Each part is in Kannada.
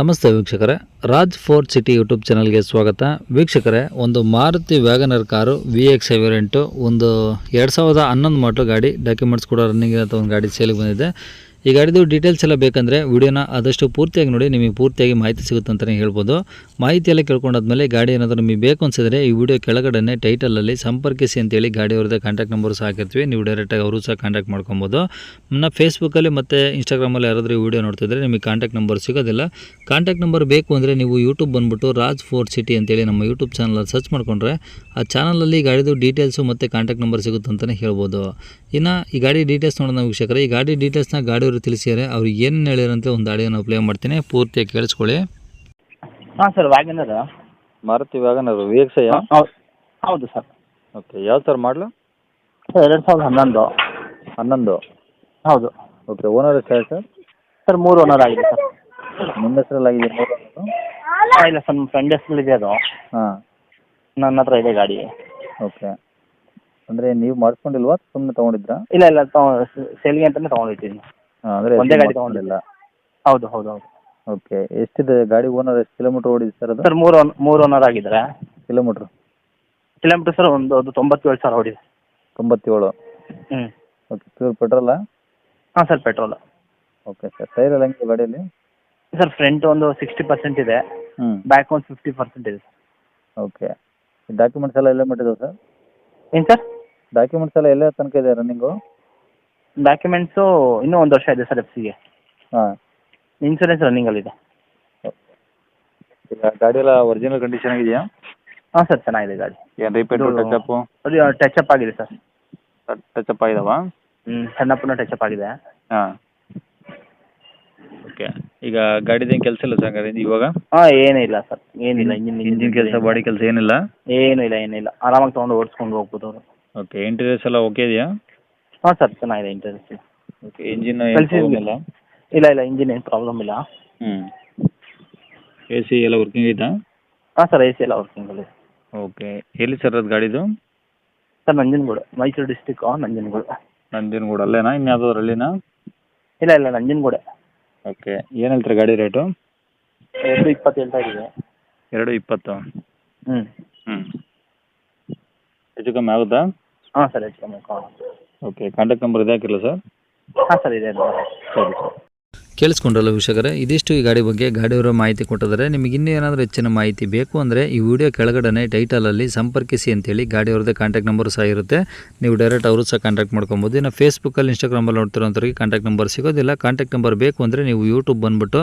ನಮಸ್ತೆ ವೀಕ್ಷಕರೇ. ರಾಜ್ ಫೋರ್ ಸಿಟಿ ಯೂಟ್ಯೂಬ್ ಚಾನಲ್ಗೆ ಸ್ವಾಗತ. ವೀಕ್ಷಕರೇ, ಒಂದು Maruti Wagon R car V X variant ಒಂದು ಎರಡು ಸಾವಿರದ ಹನ್ನೊಂದು ಮಾಡಲು ಗಾಡಿ ಡಾಕ್ಯುಮೆಂಟ್ಸ್ ಕೂಡ ರನ್ನಿಂಗ್ ಇರೋ ಒಂದು ಗಾಡಿ ಸೇಲಿಗೆ ಬಂದಿದೆ. ಈ ಗಾಡಿದು ಡೀಟೇಲ್ಸ್ ಎಲ್ಲ ಬೇಕಂದರೆ ವಿಡಿಯೋನ ಆದಷ್ಟು ಪೂರ್ತಿಯಾಗಿ ನೋಡಿ, ನಿಮಗೆ ಪೂರ್ತಿಯಾಗಿ ಮಾಹಿತಿ ಸಿಗುತ್ತೆ ಅಂತಲೇ ಹೇಳ್ಬೋದು. ಮಾಹಿತಿ ಎಲ್ಲ ಕೇಳ್ಕೊಂಡಾದ್ಮೇಲೆ ಗಾಡಿ ಏನಾದರೂ ನಿಮಗೆ ಬೇಕು ಅನ್ಸಿದ್ರೆ ಈ ವಿಡಿಯೋ ಕೆಳಗಡೆ ಟೈಟಲಲ್ಲಿ ಸಂಪರ್ಕಿಸಿ ಅಂತೇಳಿ ಗಾಡಿ ಅವ್ರದ್ದು ಕಾಂಟ್ಯಾಕ್ಟ್ ನಂಬರ್ ಸಹ ಹಾಕಿರ್ತೀವಿ. ನೀವು ಡೈರೆಕ್ಟಾಗಿ ಅವರು ಸಹ ಕಾಂಟ್ಯಾಕ್ಟ್ ಮಾಡ್ಕೊಬೋದು. ನಮ್ಮ ಫೇಸ್ಬುಕ್ಕಲ್ಲಿ ಮತ್ತು ಇನ್ಸ್ಟಾಗ್ರಾಮಲ್ಲಿ ಯಾರಾದರೂ ಈ ವಿಡಿಯೋ ನೋಡ್ತಿದ್ರೆ ನಿಮಗೆ ಕಾಂಟ್ಯಾಕ್ಟ್ ನಂಬರ್ ಸಿಗೋದಿಲ್ಲ. ಕಾಂಟ್ಯಾಕ್ಟ್ ನಂಬರ್ ಬೇಕು ಅಂದರೆ ನೀವು ಯೂಟ್ಯೂಬ್ ಬಂದುಬಿಟ್ಟು ರಾಜ್ ಫೋರ್ ಸಿಟಿ ಅಂತೇಳಿ ನಮ್ಮ ಯೂಟ್ಯೂಬ್ ಚಾನಲಲ್ಲಿ ಸರ್ಚ್ ಮಾಡ್ಕೊಂಡ್ರೆ ಆ ಚಾನಲಲ್ಲಿ ಗಾಡಿದು ಡೀಟೇಲ್ಸು ಮತ್ತು ಕಾಂಟ್ಯಾಕ್ಟ್ ನಂಬರ್ ಸಿಗುತ್ತೆ ಅಂತಲೇ ಹೇಳ್ಬೋದು. ಇನ್ನು ಈ ಗಾಡಿ ಡೀಟೇಲ್ಸ್ ನೋಡೋಣ ವೀಕ್ಷಕರೇ, ಈ ಗಾಡಿ ಡೀಟೇಲ್ಸ್ನ ಗಾಡಿಯವರು ತಿಳಿಸಿದ್ದಾರೆ. ಅವ್ರು ಏನು ಹೇಳಿರಂತ ಒಂದು ಆಡಿಯೋನ ಪ್ಲೇ ಮಾಡ್ತೀನಿ. ಪೂರ್ತಿಯಾಗಿ ಕೇಳಿಸ್ಕೊಳ್ಳಿ. ಹಾಂ sir Wagon R Maruti Wagon R V X I ಹೌದು ಸರ್. ಓಕೆ ಯಾವ ಥರ ಮಾಡಲು ಸರ್ ಎರಡು ಸಾವಿರದ ಹನ್ನೊಂದು. ಹನ್ನೊಂದು? ಹೌದು. ಓಕೆ ಓನರ್ ಎಷ್ಟು ಸರ್ ಸರ್ ಮೂರು ಓನರ್ ಆಗಿದೆ ಸರ್. ನಿಮ್ಮ ಹೆಸರಲ್ಲಾಗಿದೆ ಮೂರು ಹಾಂ ಇಲ್ಲ ಸರ್ ನಮ್ಮ ಫ್ರೆಂಡ್ ಹೆಸರಲ್ಲಿದೆ ಅದು. ಹಾಂ. ನನ್ನ ಹತ್ರ ಇದೆ ಗಾಡಿ. ಓಕೆ. ಅಂದರೆ ನೀವು ಮಾಡಿಸ್ಕೊಂಡಿಲ್ವಾ? ಸುಮ್ಮನೆ ತೊಗೊಂಡಿದ್ರಾ? ಇಲ್ಲ ಇಲ್ಲ ಸೇಲ್ಗೆ ಅಂತಲೇ ತೊಗೊಂಡಿದ್ದೀನಿ. ಅಂದರೆ ಒಂದೇ ಗಾಡಿ ತಗೊಂಡಿಲ್ಲ. ಹೌದು ಹೌದು ಹೌದು. ಓಕೆ ಎಷ್ಟಿದೆ ಗಾಡಿ ಓನರ್ ಎಷ್ಟು ಕಿಲೋಮೀಟರ್ ಓಡಿದೆ ಸರ್ ಅದು? ಸರ್ ಮೂರು ಓನ್ ಮೂರು ಓನರ್ ಆಗಿದ್ದಾರೆ. ಕಿಲೋಮೀಟರ್ ಕಿಲೋಮೀಟರ್ ಸರ್ ಒಂದು ಅದು ತೊಂಬತ್ತೇಳು ಸಾವಿರ ಹೊಡಿದೆ ತೊಂಬತ್ತೇಳು. ಹ್ಞೂ ಓಕೆ ಪ್ಯೂರ್ ಪೆಟ್ರೋಲಾ ಹಾಂ sir petrol okay sir tyre ಎಲ್ಲ ಹೆಂಗಿದೆ ಗಾಡಿಯಲ್ಲಿ? ಸರ್ ಫ್ರಂಟ್ ಒಂದು ಸಿಕ್ಸ್ಟಿ ಪರ್ಸೆಂಟ್ ಇದೆ. ಹ್ಞೂ ಬ್ಯಾಕ್ ಒಂದು ಫಿಫ್ಟಿ ಪರ್ಸೆಂಟ್ ಇದೆ. ಸರ್ ಓಕೆ ಡಾಕ್ಯುಮೆಂಟ್ಸ್ ಎಲ್ಲ ಎಲ್ಲೇ ಸರ್? ಏನು ಸರ್? ಡಾಕ್ಯುಮೆಂಟ್ಸ್ ಎಲ್ಲ ಎಲ್ಲೇ ತನಕ ಇದೆ ರನ್ನಿಂಗು ಡಾಕ್ಯುಮೆಂಟ್ಸು ಇನ್ನೂ ಒಂದು ವರ್ಷ ಇದೆ ಸರ್ ಎಫ್ ಸಿಗೆ ಹಾಂ ಇನ್ಸೂರೆನ್ಸ್ ರನ್ನಿಂಗಲ್ಲಿದೆ ಈಗ ಗಾಡಿ ಎಲ್ಲ ಒರಿಜಿನಲ್ ಕಂಡೀಷನ್ ಆಗಿದೆಯಾ? ಹಾಂ ಸರ್ ಚೆನ್ನಾಗಿದೆ ಗಾಡಿ. ಏನು ರಿಪೇರ್ ಟಚಪ್ಪು ಅದು ಟಚ್ ಅಪ್ ಆಗಿದೆ ಸರ್. ಟಚಪ್ ಆಗಿದಾವಾ? ಹ್ಞೂ ಸಣ್ಣ ಪುಣ್ಣ ಟಚ್ ಅಪ್ ಆಗಿದೆ. ಹಾಂ. ಓಕೆ. ಈಗ ಗಾಡಿದೇನು ಕೆಲಸ ಇಲ್ಲ ಸರ್ ಗಾಡಿ ಇವಾಗ? ಹಾಂ ಏನಿಲ್ಲ ಇಲ್ಲ ಸರ್. ಏನಿಲ್ಲ ಇಂಜಿನ್ ಇಂಜಿನ್ ಕೆಲಸ ಬಾಡಿ ಕೆಲಸ ಏನಿಲ್ಲ? ಏನೂ ಇಲ್ಲ ಏನಿಲ್ಲ ಆರಾಮಾಗಿ ತೊಗೊಂಡು ಓಡಿಸ್ಕೊಂಡು ಹೋಗ್ಬೋದು ಅವರು. ಓಕೆ ಇಂಟೀರಿಯರ್ಸ್ ಎಲ್ಲ ಓಕೆ ಇದೆಯಾ? ಹಾಂ ಸರ್ ಚೆನ್ನಾಗಿದೆ ಇಂಟರ್ನೆಟ್ ಓಕೆ ಇಂಜಿನ್ ಇಲ್ಲ? ಇಲ್ಲ ಇಲ್ಲ ಇಂಜಿನ್ ಏನು ಪ್ರಾಬ್ಲಮ್ ಇಲ್ಲ. ಹ್ಞೂ ಎ ಸಿ ಎಲ್ಲ ವರ್ಕಿಂಗ್ ಇದೆ ಹಾಂ ಸರ್ ಎ ಸಿ ಎಲ್ಲ ಇದೆ ಓಕೆ ಎಲ್ಲಿ ಸರ್ ಅದು ಗಾಡಿದು? Sir Nanjangud Mysore district Nanjangud. Nanjangud ಅಲ್ಲೇನಾ? ಇನ್ಯಾವುದಾದ್ರು ಅಲ್ಲಿನಾ ಇಲ್ಲ ಇಲ್ಲ ನಂಜನಗೂಡೆ. ಓಕೆ ಏನು ಹೇಳ್ತಾರೆ ಗಾಡಿ ರೇಟು ಎರಡು ಇಪ್ಪತ್ತು ಹೇಳ್ತಾ ಇದ್ದೀವಿ. ಎರಡು ಇಪ್ಪತ್ತು? ಹ್ಞೂ ಹ್ಞೂ ಹೆಚ್ಚು ಕಮ್ಮಿ ಆಗುತ್ತಾ? ಹಾಂ ಸರ್ ಹೆಚ್ಚು ಕಮ್ಮಿ ಕಾಲ್ ಓಕೆ ಕಾಂಟ್ಯಾಕ್ಟ್ ನಂಬರ್ ಇದೆ ಹಾಕಿರಲ್ಲ ಸರ್ ಹಾಂ ಸರ್ ಇದೆ ಇದೆ. ಸರಿ ಸರ್ ಕೇಳಿಸ್ಕೊಂಡ್ರಲ್ಲ ವೀಕ್ಷಕರೇ, ಇದಿಷ್ಟು ಈ ಗಾಡಿ ಬಗ್ಗೆ ಗಾಡಿಯವರ ಮಾಹಿತಿ ಕೊಟ್ಟಿದ್ದಾರೆ. ನಿಮಗೆ ಇನ್ನೂ ಏನಾದರೂ ಹೆಚ್ಚಿನ ಮಾಹಿತಿ ಬೇಕು ಅಂದರೆ ಈ ವಿಡಿಯೋ ಕೆಳಗಡೆ ಟೈಟಲಲ್ಲಿ ಸಂಪರ್ಕಿಸಿ ಅಂತೇಳಿ ಗಾಡಿಯವ್ರದ್ದೇ ಕಾಂಟ್ಯಾಕ್ಟ್ ನಂಬರ್ ಸಹ ಇರುತ್ತೆ. ನೀವು ಡೈರೆಕ್ಟ್ ಅವರು ಸಹ ಕಾಂಟ್ಯಾಕ್ಟ್ ಮಾಡ್ಕೊಬೋದು. ಇನ್ನು ಫೇಸ್ಬುಕ್ಕಲ್ಲಿ ಇನ್ಸ್ಟಾಗ್ರಾಮಲ್ಲಿ ನೋಡ್ತಿರೋಂಥವ್ರಿಗೆ ಕಾಂಟ್ಯಾಕ್ಟ್ ನಂಬರ್ ಸಿಗೋದಿಲ್ಲ. ಕಾಂಟ್ಯಾಕ್ಟ್ ನಂಬರ್ ಬೇಕು ಅಂದರೆ ನೀವು ಯೂಟ್ಯೂಬ್ ಬಂದುಬಿಟ್ಟು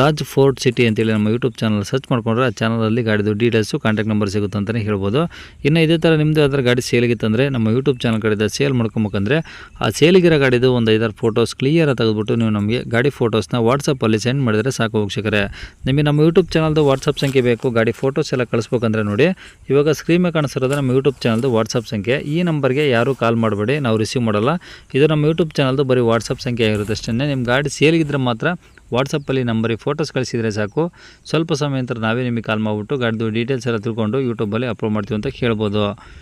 ರಾಜ್ ಫೋರ್ಟ್ ಸಿಟಿ ಅಂತೇಳಿ ನಮ್ಮ ಯೂಟ್ಯೂಬ್ ಚಾನಲ್ ಸರ್ಚ್ ಮಾಡ್ಕೊಂಡ್ರೆ ಆ ಚಾನಲಲ್ಲಿ ಗಾಡಿದು ಡೀಟೇಲ್ಸು ಕಾಂಟ್ಯಾಕ್ಟ್ ನಂಬರ್ ಸಿಗುತ್ತೆ ಅಂತಲೇ ಹೇಳ್ಬೋದು. ಇನ್ನು ಇದೇ ಥರ ನಿಮ್ಮದು ಯಾವ್ದಾರು ಗಾಡಿ ಸೇಲಿಗಿತ್ತಂದರೆ ನಮ್ಮ ಯೂಟ್ಯೂಬ್ ಚಾನಲ್ ಕಡೆಯಿಂದ ಸೇಲ್ ಮಾಡ್ಕೊಬೇಕಂದ್ರೆ ಆ ಸೇಲಿಗಿರೋ ಗಾಡಿದು ಒಂದು ಐದಾರು ಫೋಟೋಸ್ ಕ್ಲಿಯರಾಗಿ ತೆಗೆದುಬಿಟ್ಟು ನೀವು ನಮಗೆ ಗಾಡಿ ಫೋಟೋಸ್ನ ವಾಟ್ಸಪ್ಪಲ್ಲಿ ಸೆಂಡ್ ಮಾಡಿದರೆ ಸಾಕು ವೀಕ್ಷಕರೇ. ನಿಮಗೆ ನಮ್ಮ ಯೂಟ್ಯೂಬ್ ಚಾನಲ್ದು ವಾಟ್ಸಪ್ ಸಂಖ್ಯೆ ಬೇಕು, ಗಾಡಿ ಫೋಟೋಸ್ ಎಲ್ಲ ಕಳಿಸ್ಬೇಕಂದ್ರೆ ನೋಡಿ. ಇವಾಗ ಸ್ಕ್ರೀನ್ ಮೇಲೆ ಕಾಣಿಸಿರೋದು ನಮ್ಮ ಯೂಟ್ಯೂಬ್ ಚಾನಲ್ದು ವಾಟ್ಸಪ್ ಸಂಖ್ಯೆ. ಈ ನಂಬರ್ಗೆ ಯಾರೂ ಕಾಲ್ ಮಾಡಬೇಡಿ, ನಾವು ರಿಸೀವ್ ಮಾಡಲ್ಲ. ಇದು ನಮ್ಮ ಯೂಟ್ಯೂಬ್ ಚಾನಲ್ದು ಬರೀ ವಾಟ್ಸಪ್ ಸಂಖ್ಯೆ ಆಗಿರುತ್ತೆ ಅಷ್ಟೇ ನಿಮ್ಮ ಗಾಡಿ ಸೇಲಿಗಿದ್ರೆ ಮಾತ್ರ ವಾಟ್ಸಪ್ಪಲ್ಲಿ ನಂಬರಿಗೆ ಫೋಟೋಸ್ ಕಳಿಸಿದರೆ ಸಾಕು. ಸ್ವಲ್ಪ ಸಮಯ ನಂತರ ನಾವೇ ನಿಮಗೆ ಕಾಲ್ ಮಾಡಿಬಿಟ್ಟು ಗಾಡಿದು ಡೀಟೇಲ್ಸ್ ಎಲ್ಲ ತಿಳ್ಕೊಂಡು ಯೂಟ್ಯೂಬಲ್ಲಿ ಅಪ್ಲೋಡ್ ಮಾಡ್ತೀವಿ ಅಂತ ಹೇಳ್ಬೋದು.